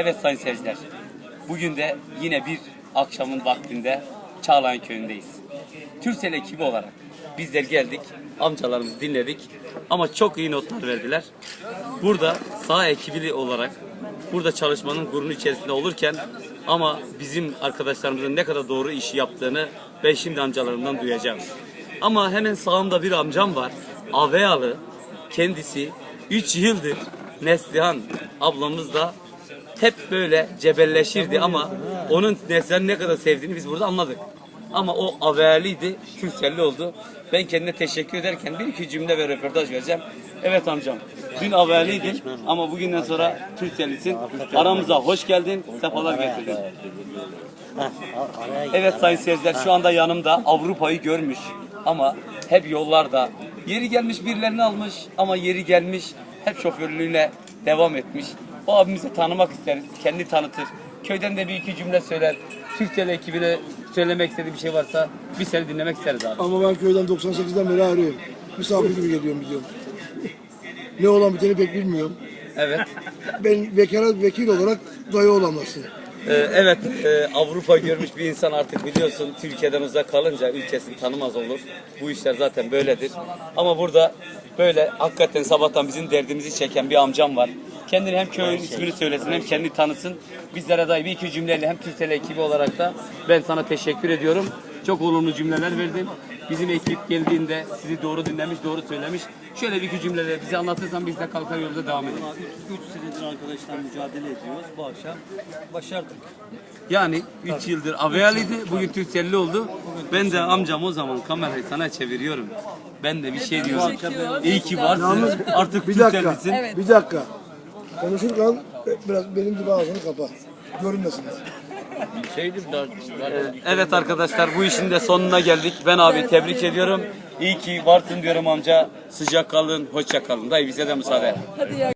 Evet sayın seyirciler. Bugün de yine bir akşamın vaktinde Çağlayan köyündeyiz. Türsel ekibi olarak bizler geldik. Amcalarımızı dinledik. Ama çok iyi notlar verdiler. Burada sağ ekibili olarak burada çalışmanın gururun içerisinde olurken ama bizim arkadaşlarımızın ne kadar doğru işi yaptığını ben şimdi amcalarımdan duyacağım. Ama hemen sağımda bir amcam var. Aveyalı. Kendisi 3 yıldır Neslihan ablamız da hep böyle cebelleşirdi ama onun Neslihan'ı ne kadar sevdiğini biz burada anladık. Ama o Avealiydi, Türkcelli oldu. Ben kendine teşekkür ederken bir iki cümle ve röportaj vereceğim. Evet amcam, dün Avealiydin ama bugünden sonra Türkcellisin. Aramıza hoş geldin, sefalar getirdin. Evet sayın seyirciler şu anda yanımda Avrupa'yı görmüş ama hep yollarda yeri gelmiş birilerini almış ama yeri gelmiş hep şoförlüğüne devam etmiş. O abimizi tanımak isteriz. Kendi tanıtır. Köyden de bir iki cümle söyler. Türkcell ekibine söylemek istediği bir şey varsa bir seni dinlemek isteriz abi. Ama ben köyden 98'den beri arıyorum. Misafir gibi geliyorum gidiyorum. Ne olan biteni pek bilmiyorum. Evet. Ben vekala vekil olarak dayı olamazsın. Ee, evet, e, Avrupa görmüş bir insan artık biliyorsun Türkiye'den uzak kalınca ülkesini tanımaz olur. Bu işler zaten böyledir. Ama burada böyle hakikaten sabahtan bizim derdimizi çeken bir amcam var. Kendini hem köyün ismini söylesin hem kendi tanısın. Bizlere dair bir iki cümleyle hem Türkcell ekibi olarak da ben sana teşekkür ediyorum. Çok olumlu cümleler verdin. Bizim ekip geldiğinde sizi doğru dinlemiş, doğru söylemiş. Şöyle bir iki cümleyle bize anlatırsan biz de kalkar yolda devam edelim. 3 senedir arkadaşlar mücadele ediyoruz. Bu akşam başardık. Yani 3 yıldır Avealiydi, bugün Türkcelli oldu. Ben de amcam o zaman kamerayı sana çeviriyorum. Ben de bir şey diyorum. İyi ki varsın. Artık Bir dakika. Türkcellisin. Bir dakika. Konuşurken biraz benim gibi ağzını kapa. Görünmesinler. Evet arkadaşlar bu işin de sonuna geldik. Ben abi tebrik ediyorum. İyi ki varsın diyorum amca. Sıcak kalın, hoşça kalın. Dayı bize de müsaade. Hadi ya.